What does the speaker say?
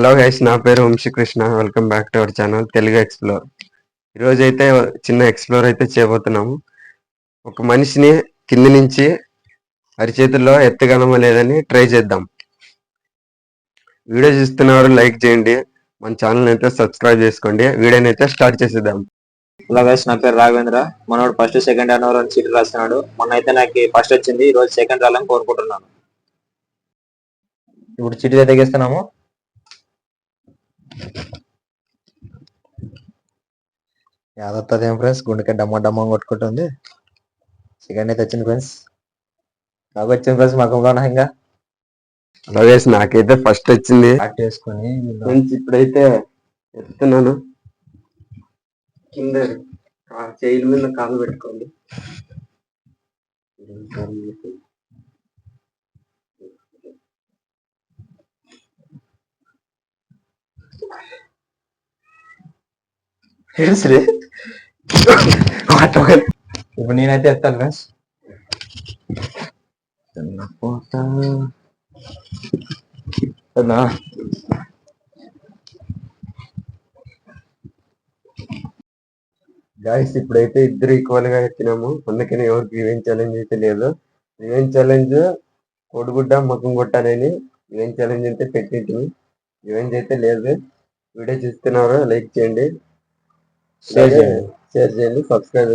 Hello guys నా పేరు Vamsikrishna. Welcome back to our channel Telugu explore. ఈరోజు అయితే చిన్న ఎక్స్ప్లోర్ అయితే చేయబోతున్నాము. ఒక మనిషిని కింది నుంచి అరిచేతుల్లో ఎత్తగలమా లేదని ట్రై చేద్దాం. వీడియో చూస్తున్నవారు లైక్ చేయండి. మన ఛానల్ అయితే సబ్స్క్రైబ్ చేసుకోండి. వీడియోని అయితే స్టార్ట్ చేసేద్దాం. హలో గైస్ నా పేరు రాఘవేంద్ర. మనోడు ఫస్ట్ సెకండ్ అన్నవర్ అని సీట్ రాస్తున్నాడు. మొన్న అయితే నాకు ఫస్ట్ వచ్చింది ఈ రోజు సెకండ్ రావాలని కోరుకుంటున్నాను. ఇప్పుడు చీటీ అయితే తెగిస్తున్నాము యాదవుతుంది ఏం ఫ్రెండ్స్ గుండెకి డమ్మ డమ్మ కొట్టుకుంటుంది. సెకండ్ అయితే వచ్చింది ఫ్రెండ్స్. నాకు వచ్చింది ఫ్రెండ్స్ మకంలో ఇంకా. హలో గైస్ నాకైతే ఫస్ట్ వచ్చింది. చేసుకొని ఫ్రెండ్స్ ఇప్పుడైతే ఎత్తున్నాను. కింద చేయిల మీద కాలు పెట్టుకోండి. ఇప్పుడు నేనైతే ఎత్తాను ఫ్రెండ్స్ గాయస్ ఇప్పుడైతే ఇద్దరు ఈక్వల్గా ఎత్తినాము అందుకని ఎవరికి రివెంజ్ ఛాలెంజ్ అయితే లేదు రివెంజ్ ఛాలెంజ్ కొడుగుడ్డ ముఖం కొట్టాలని రివెంజ్ ఛాలెంజ్ అయితే పెట్టింది రివెంజ్ అయితే లేదు. వీడియో చూస్తున్నారు. లైక్ చేయండి. షేర్ చేయండి. షేర్ చేయండి. సబ్స్క్రైబ్